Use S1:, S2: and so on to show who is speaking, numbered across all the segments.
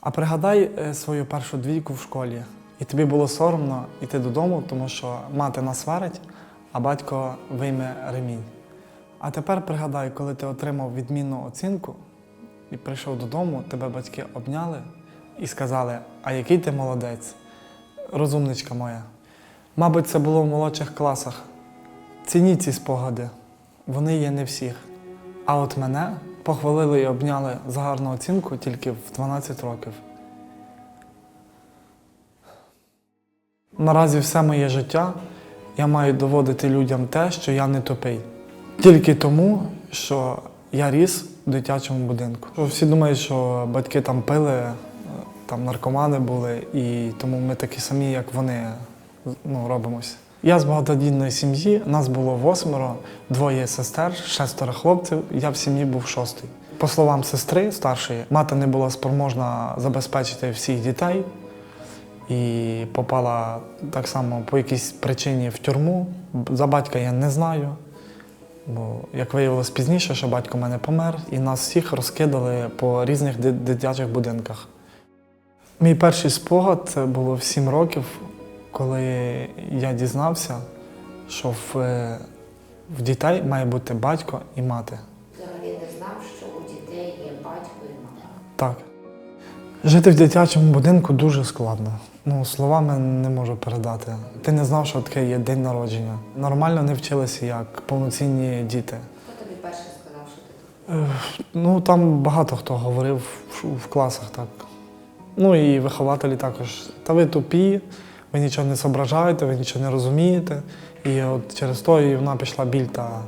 S1: А пригадай е, свою першу двійку в школі, і тобі було соромно йти додому, тому що мати насварить, а батько вийме ремінь. А тепер пригадай, коли ти отримав відмінну оцінку і прийшов додому, тебе батьки обняли і сказали: А який ти молодець, розумничка моя. Мабуть, це було в молодших класах. Цініть ці спогади, вони є не всіх. А от мене похвалили і обняли за гарну оцінку тільки в 12 років. Наразі все моє життя я маю доводити людям те, що я не тупий. Тільки тому, що я ріс в дитячому будинку. Всі думають, що батьки там пили, там наркомани були, і тому ми такі самі, як вони ну, робимося. Я з багатодітної сім'ї, нас було восьмеро, двоє сестер, шестеро хлопців, я в сім'ї був шостий. По словам сестри старшої, мати не була спроможна забезпечити всіх дітей і попала так само по якійсь причині в тюрму. За батька я не знаю. Бо, як виявилось пізніше, що батько в мене помер, і нас всіх розкидали по різних дитячих будинках. Мій перший спогад було в 7 років, коли я дізнався, що в, е, в дітей має бути батько і мати.
S2: Взагалі не знав, що у дітей є батько і мати.
S1: Так. Жити в дитячому будинку дуже складно. Ну, словами не можу передати. Ти не знав, що таке є день народження. Нормально не вчилися як повноцінні діти.
S2: Хто тобі перший сказав, що ти тут?
S1: Е, Ну, там багато хто говорив в, в класах так. Ну і вихователі також. Та ви тупі, ви нічого не зображаєте, ви нічого не розумієте. І от через то і вона пішла біль та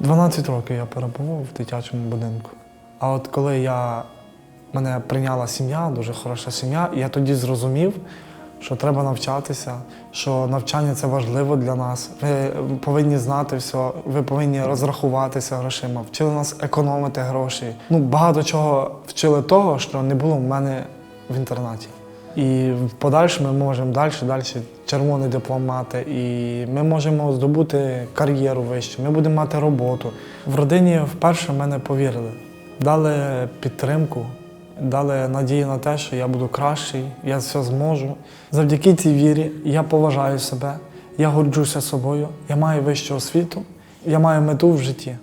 S1: 12 років я перебував в дитячому будинку. А от коли я мене прийняла сім'я, дуже хороша сім'я, я тоді зрозумів, що треба навчатися, що навчання це важливо для нас. Ви повинні знати все, ви повинні розрахуватися грошима, вчили нас економити гроші. Ну, багато чого вчили того, що не було в мене в інтернаті. І в подальшому ми можемо далі, далі червоний диплом мати, і ми можемо здобути кар'єру вищу, ми будемо мати роботу. В родині вперше в мене повірили, дали підтримку, дали надію на те, що я буду кращий, я все зможу. Завдяки цій вірі я поважаю себе, я горджуся собою, я маю вищу освіту, я маю мету в житті.